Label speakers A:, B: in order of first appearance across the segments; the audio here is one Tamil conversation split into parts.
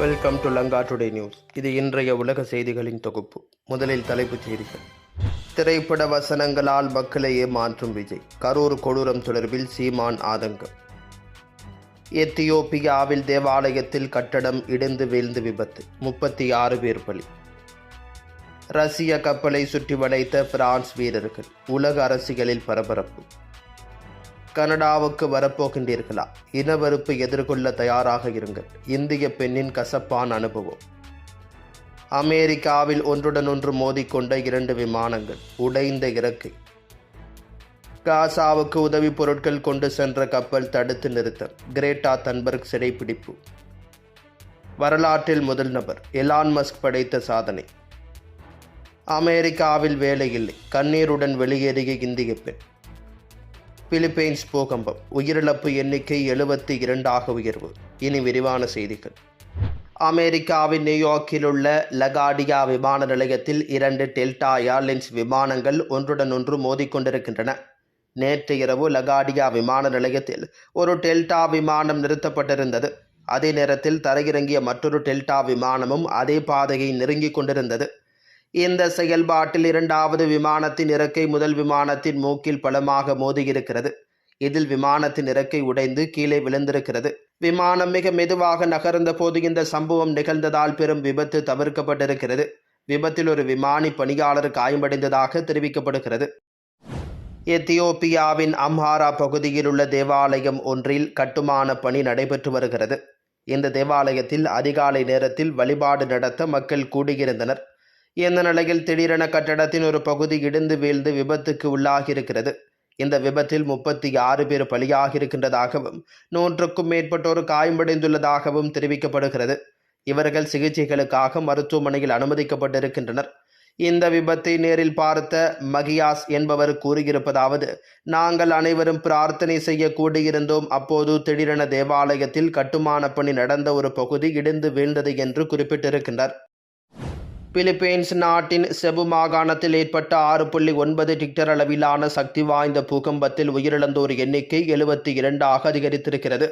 A: Welcome to Lanka today news இது இன்றைய உலக செய்திகளின் தொகுப்பு. முதலில் தலைப்புச் செய்திகள். திரைப்பட வசனங்களால் மக்களை ஏமாற்றும் விஜய். கரூர் கொடூரம் தொடர்பில் சீமான் ஆதங்கம். எத்தியோப்பியாவில் தேவாலயத்தில் கட்டடம் இடிந்து வீழ்ந்து விபத்து. முப்பத்தி ஆறு பேர் பலி. ரஷ்ய கப்பலை சுற்றி வளைத்த பிரான்ஸ் வீரர்கள். உலக அரசியலில் பரபரப்பு. கனடாவுக்கு வரப்போகின்றீர்களா? இனவெறுப்பு எதிர்கொள்ள தயாராக இருங்கள். இந்திய பெண்ணின் கசப்பான அனுபவம். அமெரிக்காவில் ஒன்றுடன் ஒன்று மோதிக்கொண்ட இரண்டு விமானங்கள் உடைந்த இறக்கை. காசாவுக்கு உதவி பொருட்கள் கொண்டு சென்ற கப்பல் தடுத்து நிறுத்தம். கிரேட்டா தன்பர்க் சிறைப்பிடிப்பு. வரலாற்றில் முதல் நபர் எலான் மஸ்க் படைத்த சாதனை. அமெரிக்காவில் வேலை இல்லை. கண்ணீருடன் வெளியேறிய இந்திய பெண். பிலிப்பைன்ஸ் பூகம்பம் உயிரிழப்பு எண்ணிக்கை எழுபத்தி இரண்டாக உயர்வு. இனி விரிவான செய்திகள். அமெரிக்காவின் நியூயார்க்கில் உள்ள லகாடியா விமான நிலையத்தில் இரண்டு டெல்டா ஏர்லைன்ஸ் விமானங்கள் ஒன்றுடன் ஒன்று மோதிக்கொண்டிருக்கின்றன நேற்று இரவு லகாடியா விமான நிலையத்தில் ஒரு டெல்டா விமானம் நிறுத்தப்பட்டிருந்தது. அதே நேரத்தில் தரையிறங்கிய மற்றொரு டெல்டா விமானமும் அதே பாதையை நெருங்கிக் கொண்டிருந்தது. இந்த செயல்பாட்டில் இரண்டாவது விமானத்தின் இறக்கை முதல் விமானத்தின் மூக்கில் பலமாக மோதியிருக்கிறது. இதில் விமானத்தின் இறக்கை உடைந்து கீழே விழுந்திருக்கிறது. விமானம் மிக மெதுவாக நகர்ந்த போது இந்த சம்பவம் நிகழ்ந்ததால் பெரும் விபத்து தவிர்க்கப்பட்டிருக்கிறது. விபத்தில் ஒரு விமானி பணியாளர் காயமடைந்ததாக தெரிவிக்கப்படுகிறது. எத்தியோப்பியாவின் அம்ஹாரா பகுதியில் உள்ள தேவாலயம் ஒன்றில் கட்டுமான பணி நடைபெற்று வருகிறது. இந்த தேவாலயத்தில் அதிகாலை நேரத்தில் வழிபாடு நடத்த மக்கள் கூடியிருந்தனர். இந்த நிலையில் திடீரென கட்டடத்தின் ஒரு பகுதி இடிந்து வீழ்ந்து விபத்துக்கு உள்ளாகியிருக்கிறது. இந்த விபத்தில் முப்பத்தி ஆறு பேர் பலியாகியிருக்கின்றதாகவும் நூற்றுக்கும் மேற்பட்டோர் காயமடைந்துள்ளதாகவும் தெரிவிக்கப்படுகிறது. இவர்கள் சிகிச்சைகளுக்காக மருத்துவமனையில் அனுமதிக்கப்பட்டிருக்கின்றனர். இந்த விபத்தை நேரில் பார்த்த மகியாஸ் என்பவர் கூறியிருப்பதாவது நாங்கள் அனைவரும் பிரார்த்தனை செய்ய கூடியிருந்தோம். அப்போது திடீரென தேவாலயத்தில் கட்டுமான பணி நடந்த ஒரு பகுதி இடிந்து வீழ்ந்தது என்று குறிப்பிட்டிருக்கின்றார். பிலிப்பைன்ஸ் நாட்டின் செபு மாகாணத்தில் ஏற்பட்ட ஆறு புள்ளி ஒன்பது டிக்டர் அளவிலான சக்தி வாய்ந்த பூகம்பத்தில் உயிரிழந்தோர் எண்ணிக்கை எழுபத்தி இரண்டாக அதிகரித்திருக்கிறது.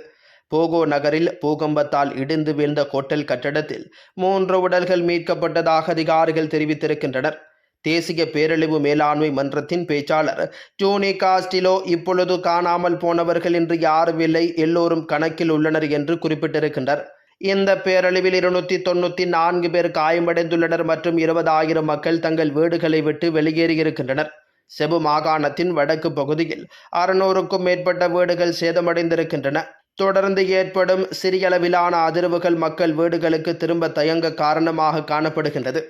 A: போகோ நகரில் பூகம்பத்தால் இடிந்து வீழ்ந்த ஹோட்டல் கட்டடத்தில் மூன்று உடல்கள் மீட்கப்பட்டதாக அதிகாரிகள் தெரிவித்திருக்கின்றனர். தேசிய பேரழிவு மேலாண்மை மன்றத்தின் பேச்சாளர் டோனி காஸ்டிலோ இப்பொழுது காணாமல் போனவர்கள் இன்று யாரும் இல்லை எல்லோரும் கணக்கில் உள்ளனர் என்று குறிப்பிட்டிருக்கின்றனர் இந்த பேரழிவில் இருநூத்தி தொண்ணூத்தி நான்கு பேர் காயமடைந்துள்ளனர் மற்றும் இருபதாயிரம் மக்கள் தங்கள் வீடுகளை விட்டு வெளியேறியிருக்கின்றனர். செபு மாகாணத்தின் வடக்கு பகுதியில் அறுநூறுக்கும் மேற்பட்ட வீடுகள் சேதமடைந்திருக்கின்றன. தொடர்ந்து ஏற்படும் சிறியளவிலான அதிர்வுகள் மக்கள் வீடுகளுக்கு திரும்ப தயங்க காரணமாக காணப்படுகின்றது.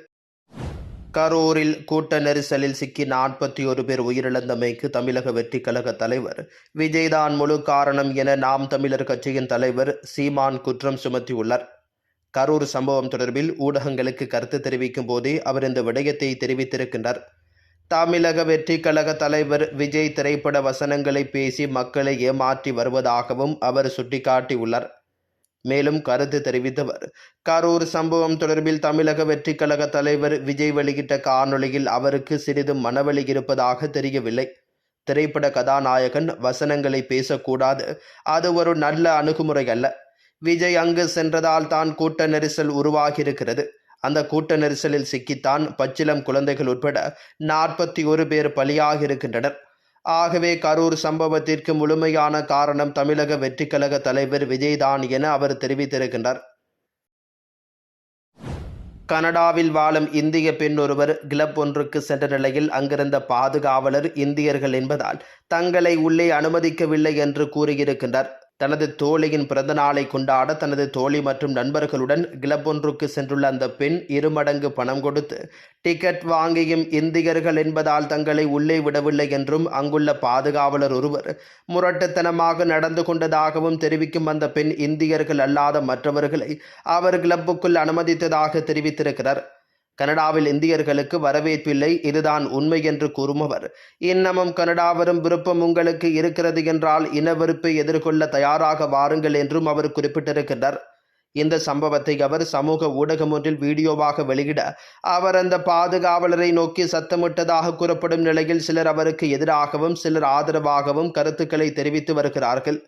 A: கரூரில் கூட்ட நெரிசலில் சிக்கி நாற்பத்தி ஒரு பேர் உயிரிழந்தமைக்கு தமிழக வெற்றி கழக தலைவர் விஜய்தான் முழு காரணம் என நாம் தமிழர் கட்சியின் தலைவர் சீமான் குற்றம் சுமத்தியுள்ளார். கரூர் சம்பவம் தொடர்பில் ஊடகங்களுக்கு கருத்து தெரிவிக்கும் போதே அவர் இந்த விடயத்தை தெரிவித்திருக்கின்றார். தமிழக வெற்றி கழக தலைவர் விஜய் திரைப்பட வசனங்களை பேசி மக்களை ஏமாற்றி வருவதாகவும் அவர் சுட்டிக்காட்டியுள்ளார். மேலும் கருத்து தெரிவித்தவர். கரூர் சம்பவம் தொடர்பில் தமிழக வெற்றி கழக தலைவர் விஜய் வெளியிட்ட காணொளியில் அவருக்கு சிறிதும் மனவலி இருப்பதாக தெரியவில்லை. திரைப்பட கதாநாயகன் வசனங்களை பேசக்கூடாது. அது ஒரு நல்ல அணுகுமுறை அல்ல விஜய் அங்கு சென்றதால் தான் கூட்ட நெரிசல் உருவாகியிருக்கிறது. அந்த கூட்ட நெரிசலில் சிக்கித்தான் பச்சிலம் குழந்தைகள் உட்பட நாற்பத்தி ஒரு பேர் பலியாகியிருக்கின்றனர். ஆகவே கரூர் சம்பவத்திற்கு முழுமையான காரணம் தமிழக வெற்றிக்கழக தலைவர் விஜய்தான் என அவர் தெரிவித்திருக்கின்றார். கனடாவில் வாழும் இந்திய பெண் ஒருவர் கிளப் ஒன்றுக்கு சென்ற நிலையில் அங்கிருந்த பாதுகாவலர் இந்தியர்கள் என்பதால் தங்களை உள்ளே அனுமதிக்கவில்லை என்று கூறியிருக்கின்றார். தனது தோழியின் பிறந்த நாளை கொண்டாட தனது தோழி மற்றும் நண்பர்களுடன் கிளப் ஒன்றுக்கு சென்றுள்ள அந்த பெண் இருமடங்கு பணம் கொடுத்து டிக்கெட் வாங்கியும் இந்தியர்கள் என்பதால் தங்களை உள்ளே விடவில்லை என்றும் அங்குள்ள பாதுகாவலர் ஒருவர் முரட்டுத்தனமாக நடந்து கொண்டதாகவும் தெரிவிக்கும் அந்த பெண் இந்தியர்கள் அல்லாத மற்றவர்களை அவர் கிளப்புக்குள் அனுமதித்ததாக தெரிவித்திருக்கிறார். கனடாவில் இந்தியர்களுக்கு வரவேற்பில்லை இதுதான் உண்மை என்று கூறும் அவர் இன்னமும் கனடா வரும் விருப்பம் உங்களுக்கு இருக்கிறது என்றால் இனவெறுப்பை எதிர்கொள்ள தயாராக வாருங்கள் என்றும் அவர் குறிப்பிட்டிருக்கிறார் இந்த சம்பவத்தை அவர் சமூக ஊடகம் ஒன்றில் வீடியோவாக வெளியிட அவர் அந்த பாதுகாவலரை நோக்கி சத்தமிட்டதாக கூறப்படும் நிலையில் சிலர் அவருக்கு எதிராகவும் சிலர் ஆதரவாகவும் கருத்துக்களை தெரிவித்து வருகிறார்கள்.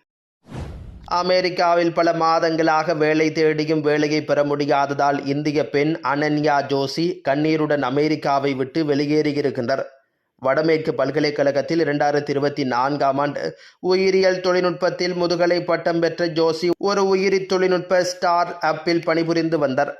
A: அமெரிக்காவில் பல மாதங்களாக வேலை தேடியும் வேலையை பெற முடியாததால் இந்திய பெண் அனன்யா ஜோஷி கண்ணீருடன் அமெரிக்காவை விட்டு வெளியேறியிருக்கின்றார். வடமேற்கு பல்கலைக்கழகத்தில் இரண்டாயிரத்தி இருபத்தி நான்காம் ஆண்டு உயிரியல் தொழில்நுட்பத்தில் முதுகலை பட்டம் பெற்ற ஜோஷி ஒரு உயிரி தொழில்நுட்ப ஸ்டார் அப்பில் பணிபுரிந்து வந்தார்.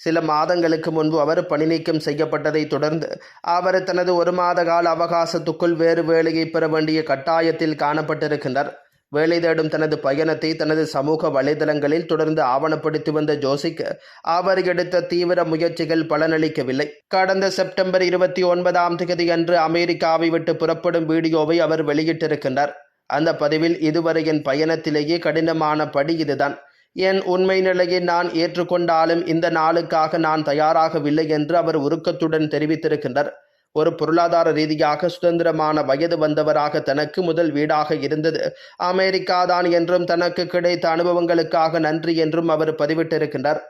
A: சில மாதங்களுக்கு முன்பு அவர் பணிநீக்கம் செய்யப்பட்டதை தொடர்ந்து அவர் தனது ஒரு மாத கால அவகாசத்துக்குள் வேறு வேலையை பெற வேண்டிய கட்டாயத்தில் காணப்பட்டிருக்கின்றார். வேலை தேடும் தனது பயணத்தை தனது சமூக வலைதளங்களில் தொடர்ந்து ஆவணப்படுத்தி வந்த ஜோசிக்கு அவர் எடுத்த தீவிர முயற்சிகள் பலனளிக்கவில்லை. கடந்த செப்டம்பர் இருபத்தி ஒன்பதாம் தேதி அன்று அமெரிக்காவை விட்டு புறப்படும் வீடியோவை அவர் வெளியிட்டிருக்கின்றார். அந்த பதிவில் இதுவரை என் பயணத்திலேயே கடினமான படி இதுதான். என் உண்மை நிலையை நான் ஏற்றுக்கொண்டாலும் இந்த நாளுக்காக நான் தயாராகவில்லை என்று அவர் உருக்கத்துடன் தெரிவித்திருக்கின்றார். ஒரு பொருளாதார ரீதியாக சுதந்திரமான வயது வந்தவராக தனக்கு முதல் வீடாக இருந்தது. அமெரிக்கா தான் என்றும் தனக்கு கிடைத்த அனுபவங்களுக்காக நன்றி என்றும் அவர் பதிவிட்டிருக்கின்றார்.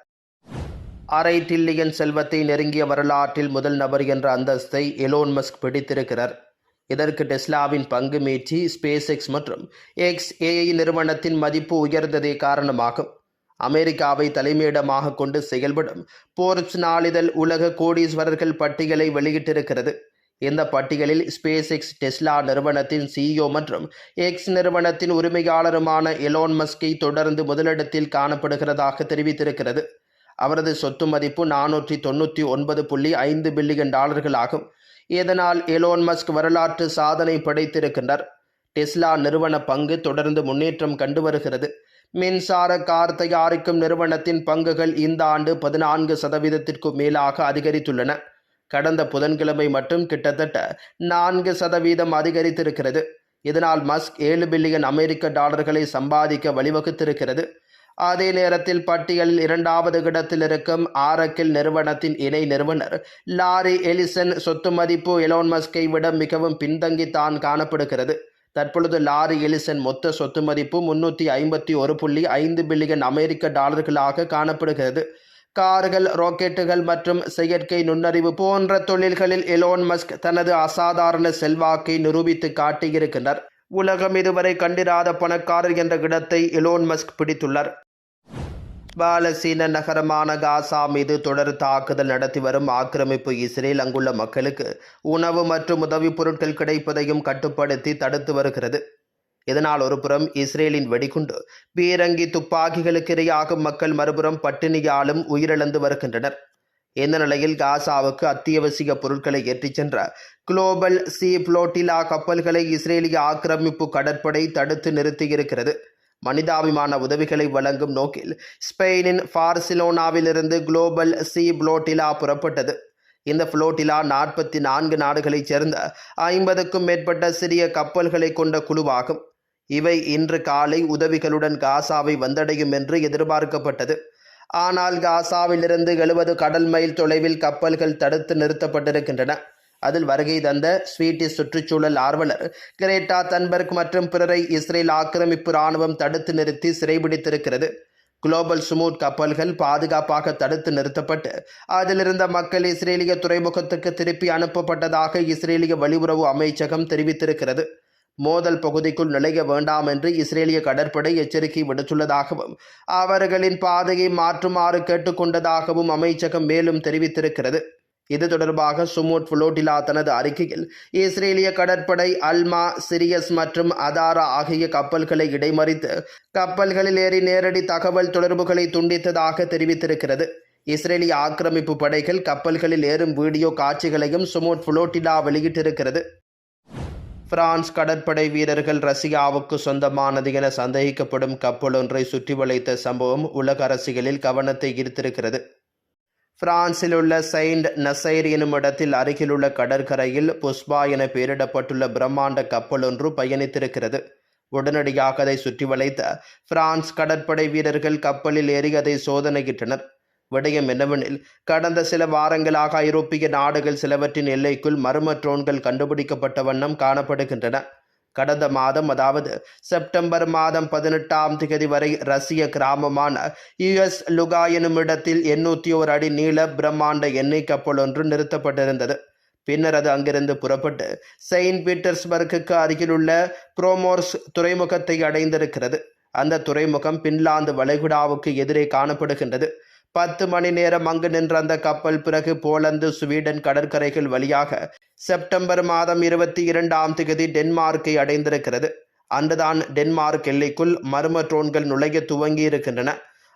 A: அரை டில்லியன் செல்வத்தை நெருங்கிய வரலாற்றில் முதல் நபர் என்ற அந்தஸ்தை எலோன் மஸ்க் பிடித்திருக்கிறார். இதற்கு டெஸ்லாவின் பங்கு மீட்சி ஸ்பேஸ் எக்ஸ் மற்றும் எக்ஸ் ஏஐ நிறுவனத்தின் மதிப்பு உயர்ந்ததே காரணமாகும். அமெரிக்காவை தலைமையிடமாக கொண்டு செயல்படும் போர்ஸ் நாளிதழ் உலக கோடீஸ்வரர்கள் பட்டியலை வெளியிட்டிருக்கிறது. இந்த பட்டியலில் ஸ்பேஸ் எக்ஸ் டெஸ்லா நிறுவனத்தின் சிஇஓ மற்றும் எக்ஸ் நிறுவனத்தின் உரிமையாளருமான எலோன் மஸ்கை தொடர்ந்து முதலிடத்தில் காணப்படுகிறதாக தெரிவித்திருக்கிறது. அவரது சொத்து மதிப்பு நானூற்றி தொண்ணூற்றி ஒன்பது புள்ளி ஐந்து பில்லியன் டாலர்கள் ஆகும் இதனால் எலோன் மஸ்க் வரலாற்று சாதனை படைத்திருக்கின்றார். டெஸ்லா நிறுவன பங்கு தொடர்ந்து முன்னேற்றம் கண்டு வருகிறது. மின்சார கார் தயாரிக்கும் நிறுவனத்தின் பங்குகள் இந்த ஆண்டு பதினான்கு சதவீதத்திற்கு மேலாக அதிகரித்துள்ளன. கடந்த புதன்கிழமை மட்டும் கிட்டத்தட்ட நான்கு சதவீதம் அதிகரித்திருக்கிறது. இதனால் மஸ்க் ஏழு பில்லியன் அமெரிக்க டாலர்களை சம்பாதிக்க வழிவகுத்திருக்கிறது. அதே நேரத்தில் பட்டியலில் இரண்டாவது இடத்தில் இருக்கும் ஆரக்கில் நிறுவனத்தின் இணை நிறுவனர் லாரி எலிசன் சொத்து மதிப்பு எலோன் மஸ்கை விட மிகவும் பின்தங்கித்தான் காணப்படுகிறது. தற்பொழுது லாரி எலிசன் மொத்த சொத்து மதிப்பு முன்னூற்றி ஐம்பத்தி ஒரு புள்ளி ஐந்து பில்லியன் அமெரிக்க டாலர்களாக காணப்படுகிறது. கார்கள் ராக்கெட்டுகள் மற்றும் செயற்கை நுண்ணறிவு போன்ற தொழில்களில் எலோன் மஸ்க் தனது அசாதாரண செல்வாக்கை நிரூபித்து காட்டியிருக்கிறார். உலகம் இதுவரை கண்டிராத பணக்காரர் என்ற இடத்தை எலோன் மஸ்க் பிடித்துள்ளார். பாலசீன நகரமான காசா மீது தொடர் தாக்குதல் நடத்தி வரும் ஆக்கிரமிப்பு இஸ்ரேல் அங்குள்ள மக்களுக்கு உணவு மற்றும் உதவிப் பொருட்கள் கிடைப்பதையும் கட்டுப்படுத்தி தடுத்து வருகிறது. இதனால் ஒருபுறம் இஸ்ரேலின் வெடிகுண்டு பீரங்கி துப்பாக்கிகளுக்கு இரையாகும் மக்கள் மறுபுறம் பட்டினியாலும் உயிரிழந்து வருகின்றனர். இந்த நிலையில் காசாவுக்கு அத்தியாவசிய பொருட்களை ஏற்றிச் சென்ற குளோபல் சி புளோட்டிலா கப்பல்களை இஸ்ரேலிய ஆக்கிரமிப்பு கடற்படை தடுத்து நிறுத்தியிருக்கிறது. மனிதாபிமான உதவிகளை வழங்கும் நோக்கில் ஸ்பெயினின் பார்சிலோனாவிலிருந்து குளோபல் சி புளோட்டிலா புறப்பட்டது. இந்த புளோட்டிலா நாற்பத்தி நான்கு நாடுகளைச் சேர்ந்த ஐம்பதுக்கும் மேற்பட்ட சிறிய கப்பல்களை கொண்ட குழுவாகும். இவை இன்று காலை உதவிகளுடன் காசாவை வந்தடையும் என்று எதிர்பார்க்கப்பட்டது. ஆனால் காசாவிலிருந்து எழுபது கடல் மைல் தொலைவில் கப்பல்கள் தடுத்து நிறுத்தப்பட்டிருக்கின்றன. அதில் வருகை தந்த ஸ்வீட்டிஷ் சுற்றுச்சூழல் ஆர்வலர் கிரேட்டா தன்பர்க் மற்றும் பிறரை இஸ்ரேல் ஆக்கிரமிப்பு ராணுவம் தடுத்து நிறுத்தி சிறைபிடித்திருக்கிறது. குளோபல் சுமூட் கப்பல்கள் பாதுகாப்பாக தடுத்து நிறுத்தப்பட்டு அதிலிருந்த மக்கள் இஸ்ரேலிய துறைமுகத்துக்கு திருப்பி அனுப்பப்பட்டதாக இஸ்ரேலிய வெளியுறவு அமைச்சகம் தெரிவித்திருக்கிறது. மோதல் பகுதிக்குள் நுழைய வேண்டாம் என்று இஸ்ரேலிய கடற்படை எச்சரிக்கை விடுத்துள்ளதாகவும் அவர்களின் பாதையை மாற்றுமாறு கேட்டுக்கொண்டதாகவும் அமைச்சகம் மேலும் தெரிவித்திருக்கிறது. இது தொடர்பாக சுமூட் புலோட்டிலா தனது அறிக்கையில் இஸ்ரேலிய கடற்படை அல்மா சிரியஸ் மற்றும் அதாரா ஆகிய கப்பல்களை இடைமறித்து கப்பல்களில் ஏறி நேரடி தகவல் தொடர்புகளை துண்டித்ததாக தெரிவித்திருக்கிறது. இஸ்ரேலிய ஆக்கிரமிப்பு படைகள் கப்பல்களில் ஏறும் வீடியோ காட்சிகளையும் சுமூட் புலோட்டிலா வெளியிட்டிருக்கிறது. பிரான்ஸ் கடற்படை வீரர்கள் ரஷ்யாவுக்கு சொந்தமானது என சந்தேகிக்கப்படும் கப்பல் ஒன்றை சுற்றி வளைத்த சம்பவம் உலக அரசியலில் கவனத்தை ஈர்த்திருக்கிறது. பிரான்சில் உள்ள செயின்ட் நசைர் எனும் இடத்தில் அருகிலுள்ள கடற்கரையில் புஷ்பா என பெயரிடப்பட்டுள்ள பிரம்மாண்ட கப்பல் ஒன்று பயணித்திருக்கிறது. உடனடியாக அதை சுற்றி வளைத்த பிரான்ஸ் கடற்படை வீரர்கள் கப்பலில் ஏறி அதை சோதனையிட்டனர். விடயம் என்னவெனில் கடந்த சில வாரங்களாக ஐரோப்பிய நாடுகள் சிலவற்றின் எல்லைக்குள் மர்ம ட்ரோன்கள் கண்டுபிடிக்கப்பட்ட வண்ணம் காணப்படுகின்றன. கடந்த மாதம் அதாவது செப்டம்பர் மாதம் பதினெட்டாம் தேதி வரை ரஷ்ய கிராமமான யுஎஸ் லுகா எனும் இடத்தில் எண்ணூற்றி ஒரு அடி நீள பிரம்மாண்ட எண்ணெய் கப்பல் ஒன்று நிறுத்தப்பட்டிருந்தது. பின்னர் அது அங்கிருந்து புறப்பட்டு செயின்ட் பீட்டர்ஸ்பர்க்குக்கு அருகிலுள்ள புரோமோர்ஸ் துறைமுகத்தை அடைந்திருக்கிறது. அந்த துறைமுகம் பின்லாந்து வளைகுடாவுக்கு எதிரே காணப்படுகின்றது. பத்து மணி நேரம் அங்கு நின்ற அந்த கப்பல் பிறகு போலந்து ஸ்வீடன் கடற்கரைகள் வழியாக செப்டம்பர் மாதம் இருபத்தி இரண்டாம் தேதி டென்மார்க்கை அடைந்திருக்கிறது. அன்றுதான் டென்மார்க் எல்லைக்குள் மர்ம ட்ரோன்கள் நுழைய துவங்கி இருக்கின்றன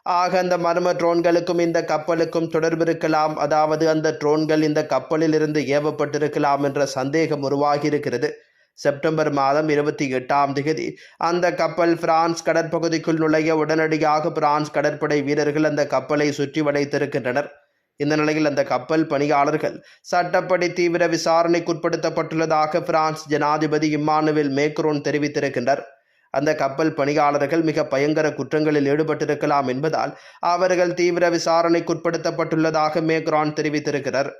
A: ஆக அந்த மர்ம ட்ரோன்களுக்கும் இந்த கப்பலுக்கும் தொடர்பு இருக்கலாம். அதாவது அந்த ட்ரோன்கள் இந்த கப்பலில் இருந்து ஏவப்பட்டிருக்கலாம் என்ற சந்தேகம் உருவாகியிருக்கிறது. செப்டம்பர் மாதம் இருபத்தி எட்டாம் தேதி அந்த கப்பல் பிரான்ஸ் கடற்பகுதிக்குள் நுழைய உடனடியாக பிரான்ஸ் கடற்படை வீரர்கள் அந்த கப்பலை சுற்றி வளைத்திருக்கின்றனர். இந்த நிலையில் அந்த கப்பல் பணியாளர்கள் சட்டப்படி தீவிர விசாரணைக்குட்படுத்தப்பட்டுள்ளதாக பிரான்ஸ் ஜனாதிபதி இம்மானுவேல் மேக்ரோன் தெரிவித்திருக்கின்றார். அந்த கப்பல் பணியாளர்கள் மிக பயங்கர குற்றங்களில் ஈடுபட்டிருக்கலாம் என்பதால் அவர்கள் தீவிர விசாரணைக்குட்படுத்தப்பட்டுள்ளதாக மேக்ரான் தெரிவித்திருக்கிறார்.